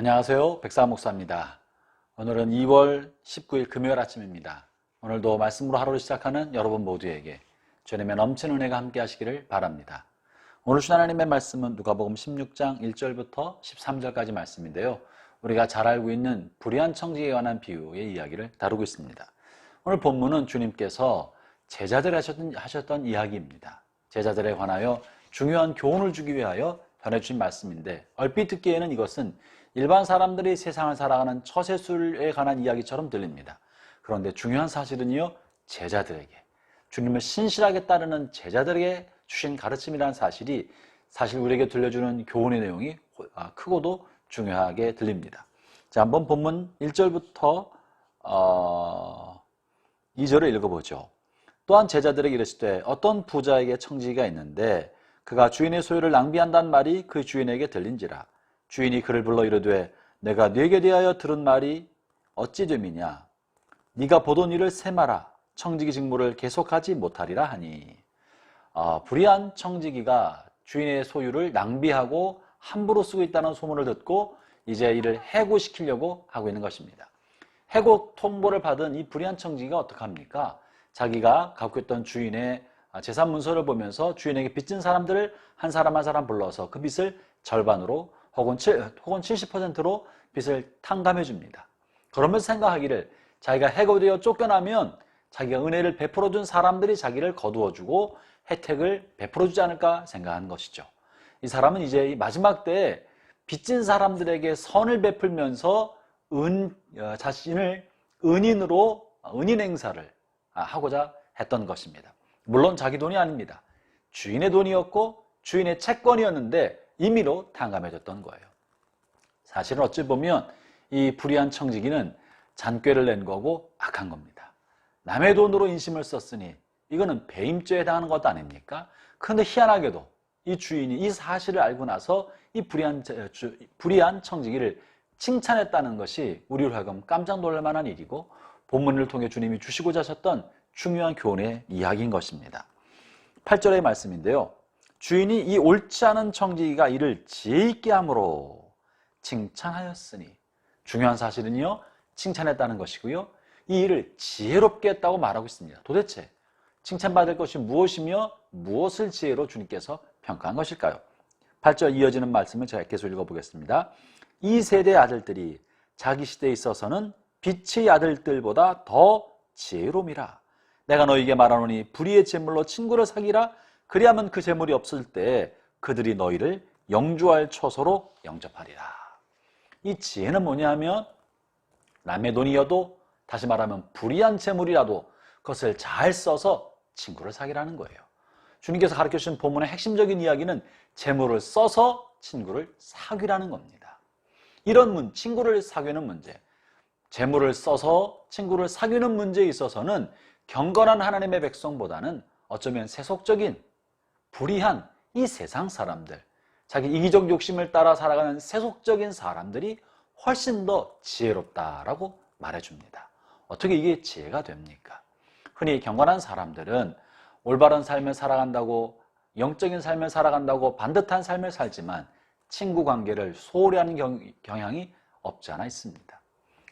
안녕하세요. 백사 목사입니다. 오늘은 2월 19일 금요일 아침입니다. 오늘도 말씀으로 하루를 시작하는 여러분 모두에게 주님의 넘치는 은혜가 함께 하시기를 바랍니다. 오늘 주 하나님의 말씀은 누가복음 16장 1절부터 13절까지 말씀인데요. 우리가 잘 알고 있는 불의한 청지에 관한 비유의 이야기를 다루고 있습니다. 오늘 본문은 주님께서 제자들 하셨던, 하셨던 이야기입니다. 제자들에 관하여 중요한 교훈을 주기 위하여 전해주신 말씀인데 얼핏 듣기에는 이것은 일반 사람들이 세상을 살아가는 처세술에 관한 이야기처럼 들립니다. 그런데 중요한 사실은요, 제자들에게, 주님을 신실하게 따르는 제자들에게 주신 가르침이라는 사실이 사실 우리에게 들려주는 교훈의 내용이 아, 크고도 중요하게 들립니다. 자, 한번 본문 1절부터 어, 2절을 읽어보죠. 또한 제자들에게 이르실 때 어떤 부자에게 청지기가 있는데 그가 주인의 소유를 낭비한다는 말이 그 주인에게 들린지라 주인이 그를 불러 이르되 내가 네게 대하여 들은 말이 어찌 됨이냐 네가 보던 일을 세마라 청지기 직무를 계속하지 못하리라 하니 어, 불의한 청지기가 주인의 소유를 낭비하고 함부로 쓰고 있다는 소문을 듣고 이제 이를 해고시키려고 하고 있는 것입니다. 해고 통보를 받은 이 불의한 청지기가 어떡합니까? 자기가 갖고 있던 주인의 재산 문서를 보면서 주인에게 빚진 사람들을 한 사람 한 사람 불러서 그 빚을 절반으로 혹은, 7, 혹은 70%로 빚을 탕감해 줍니다. 그러면서 생각하기를 자기가 해고되어 쫓겨나면 자기가 은혜를 베풀어 준 사람들이 자기를 거두어 주고 혜택을 베풀어 주지 않을까 생각하는 것이죠. 이 사람은 이제 마지막 때에 빚진 사람들에게 선을 베풀면서 은, 어, 자신을 은인으로 은인 행사를 하고자 했던 것입니다. 물론 자기 돈이 아닙니다. 주인의 돈이었고 주인의 채권이었는데 임의로 탕감해줬던 거예요. 사실은 어찌 보면 이 불의한 청지기는 잔꾀를 낸 거고 악한 겁니다. 남의 돈으로 인심을 썼으니 이거는 배임죄에 당하는 것도 아닙니까? 그런데 희한하게도 이 주인이 이 사실을 알고 나서 이 불의한, 불의한 청지기를 칭찬했다는 것이 우리를 하여금 깜짝 놀랄 만한 일이고 본문을 통해 주님이 주시고자 하셨던 중요한 교훈의 이야기인 것입니다. 8절의 말씀인데요. 주인이 이 옳지 않은 청지기가 이를 지혜 있게 함으로 칭찬하였으니 중요한 사실은요. 칭찬했다는 것이고요. 이 일을 지혜롭게 했다고 말하고 있습니다. 도대체 칭찬받을 것이 무엇이며 무엇을 지혜로 주님께서 평가한 것일까요? 8절 이어지는 말씀을 제가 계속 읽어보겠습니다. 이 세대 아들들이 자기 시대에 있어서는 빛의 아들들보다 더 지혜로움이라. 내가 너에게 말하노니 불의의 재물로 친구를 사귀라. 그리하면 그 재물이 없을 때 그들이 너희를 영주할 처소로 영접하리라. 이 지혜는 뭐냐 하면 남의 돈이어도 다시 말하면 불의한 재물이라도 그것을 잘 써서 친구를 사귀라는 거예요. 주님께서 가르쳐 주신 본문의 핵심적인 이야기는 재물을 써서 친구를 사귀라는 겁니다. 이런 문, 친구를 사귀는 문제, 재물을 써서 친구를 사귀는 문제에 있어서는 경건한 하나님의 백성보다는 어쩌면 세속적인 불의한 이 세상 사람들, 자기 이기적 욕심을 따라 살아가는 세속적인 사람들이 훨씬 더 지혜롭다라고 말해줍니다. 어떻게 이게 지혜가 됩니까? 흔히 경건한 사람들은 올바른 삶을 살아간다고 영적인 삶을 살아간다고 반듯한 삶을 살지만 친구 관계를 소홀히 하는 경향이 없지 않아 있습니다.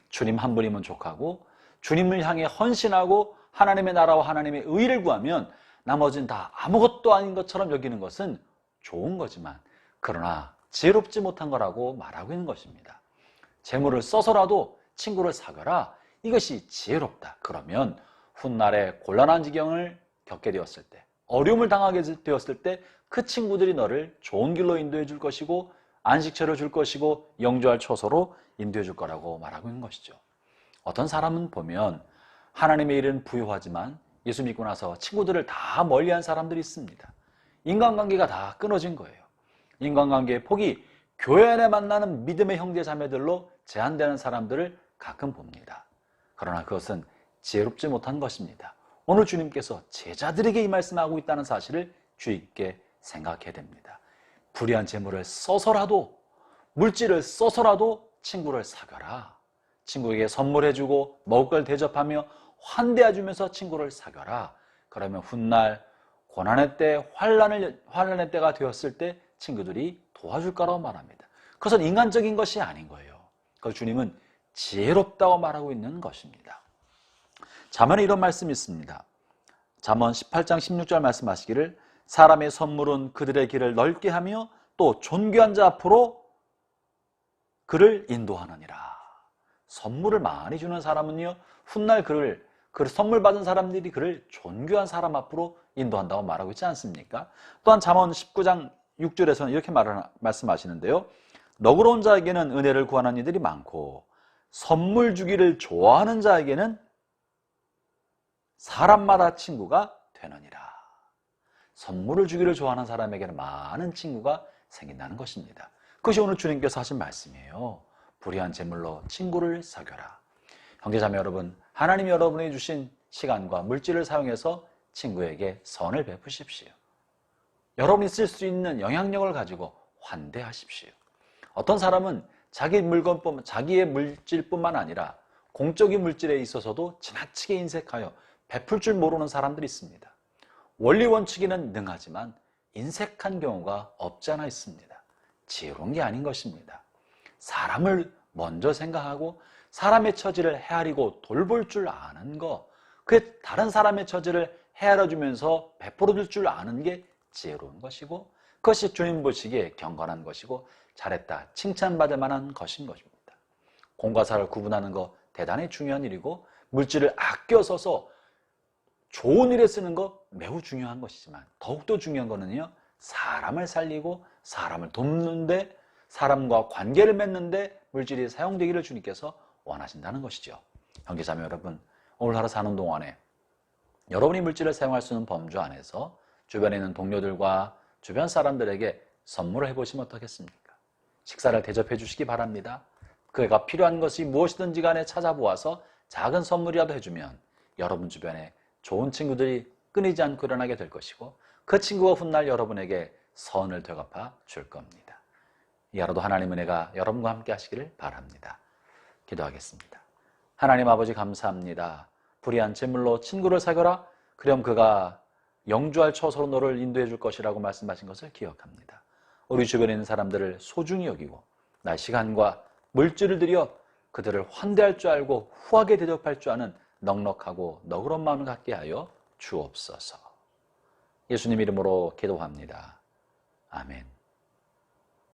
주님 한 분이면 족하고 주님을 향해 헌신하고 하나님의 나라와 하나님의 의를 구하면 나머지는 다 아무것도 아닌 것처럼 여기는 것은 좋은 거지만 그러나 지혜롭지 못한 거라고 말하고 있는 것입니다. 재물을 써서라도 친구를 사거라 이것이 지혜롭다. 그러면 훗날에 곤란한 지경을 겪게 되었을 때 어려움을 당하게 되었을 때 그 친구들이 너를 좋은 길로 인도해 줄 것이고 안식처를 줄 것이고 영주할 처소로 인도해 줄 거라고 말하고 있는 것이죠. 어떤 사람은 보면 하나님의 일은 부유하지만 예수 믿고 나서 친구들을 다 멀리한 사람들이 있습니다. 인간관계가 다 끊어진 거예요. 인간관계의 폭이 교회 안에 만나는 믿음의 형제 자매들로 제한되는 사람들을 가끔 봅니다. 그러나 그것은 지혜롭지 못한 것입니다. 오늘 주님께서 제자들에게 이 말씀하고 있다는 사실을 주의 깊게 생각해야 됩니다. 불의한 재물을 써서라도 물질을 써서라도 친구를 사겨라. 친구에게 선물해주고 먹을 걸 대접하며 환대해 주면서 친구를 사겨라. 그러면 훗날 고난의 때, 환란을 환란의 때가 되었을 때 친구들이 도와줄 거라고 말합니다. 그것은 인간적인 것이 아닌 거예요. 그 주님은 지혜롭다고 말하고 있는 것입니다. 자문에 이런 말씀이 있습니다. 잠언 18장 16절 말씀하시기를 사람의 선물은 그들의 길을 넓게 하며 또 존귀한 자 앞으로 그를 인도하느니라. 선물을 많이 주는 사람은요, 훗날 그를, 그 선물 받은 사람들이 그를 존귀한 사람 앞으로 인도한다고 말하고 있지 않습니까? 또한 잠언 19장 6절에서는 이렇게 말 말씀하시는데요. 너그러운 자에게는 은혜를 구하는 이들이 많고, 선물 주기를 좋아하는 자에게는 사람마다 친구가 되느니라. 선물을 주기를 좋아하는 사람에게는 많은 친구가 생긴다는 것입니다. 그것이 오늘 주님께서 하신 말씀이에요. 불의한 재물로 친구를 사귀라. 형제자매 여러분, 하나님 여러분이 주신 시간과 물질을 사용해서 친구에게 선을 베푸십시오. 여러분이 쓸 수 있는 영향력을 가지고 환대하십시오. 어떤 사람은 자기 물건뿐, 자기의 물질뿐만 아니라 공적인 물질에 있어서도 지나치게 인색하여 베풀 줄 모르는 사람들이 있습니다. 원리 원칙에는 능하지만 인색한 경우가 없지 않아 있습니다. 지혜로운 게 아닌 것입니다. 사람을 먼저 생각하고 사람의 처지를 헤아리고 돌볼 줄 아는 거, 그 다른 사람의 처지를 헤아려 주면서 베풀어 줄 줄 아는 게 지혜로운 것이고 그것이 주님 보시기에 경건한 것이고 잘했다 칭찬받을 만한 것인 것입니다. 공과 사를 구분하는 거 대단히 중요한 일이고 물질을 아껴 써서 좋은 일에 쓰는 거 매우 중요한 것이지만 더욱더 중요한 거는요 사람을 살리고 사람을 돕는데 사람과 관계를 맺는데 물질이 사용되기를 주님께서 원하신다는 것이죠. 형제자매 여러분, 오늘 하루 사는 동안에 여러분이 물질을 사용할 수 있는 범주 안에서 주변에 있는 동료들과 주변 사람들에게 선물을 해보시면 어떻겠습니까? 식사를 대접해 주시기 바랍니다. 그가 필요한 것이 무엇이든지 간에 찾아보아서 작은 선물이라도 해주면 여러분 주변에 좋은 친구들이 끊이지 않고 일어나게 될 것이고 그 친구가 훗날 여러분에게 선을 되갚아 줄 겁니다. 이 하루도 하나님 은혜가 여러분과 함께 하시기를 바랍니다. 기도하겠습니다. 하나님 아버지 감사합니다. 불의한 재물로 친구를 사겨라. 그럼 그가 영주할 처소로 너를 인도해 줄 것이라고 말씀하신 것을 기억합니다. 우리 주변에 있는 사람들을 소중히 여기고 나의 시간과 물질을 들여 그들을 환대할 줄 알고 후하게 대접할 줄 아는 넉넉하고 너그러운 마음을 갖게 하여 주옵소서. 예수님 이름으로 기도합니다. 아멘.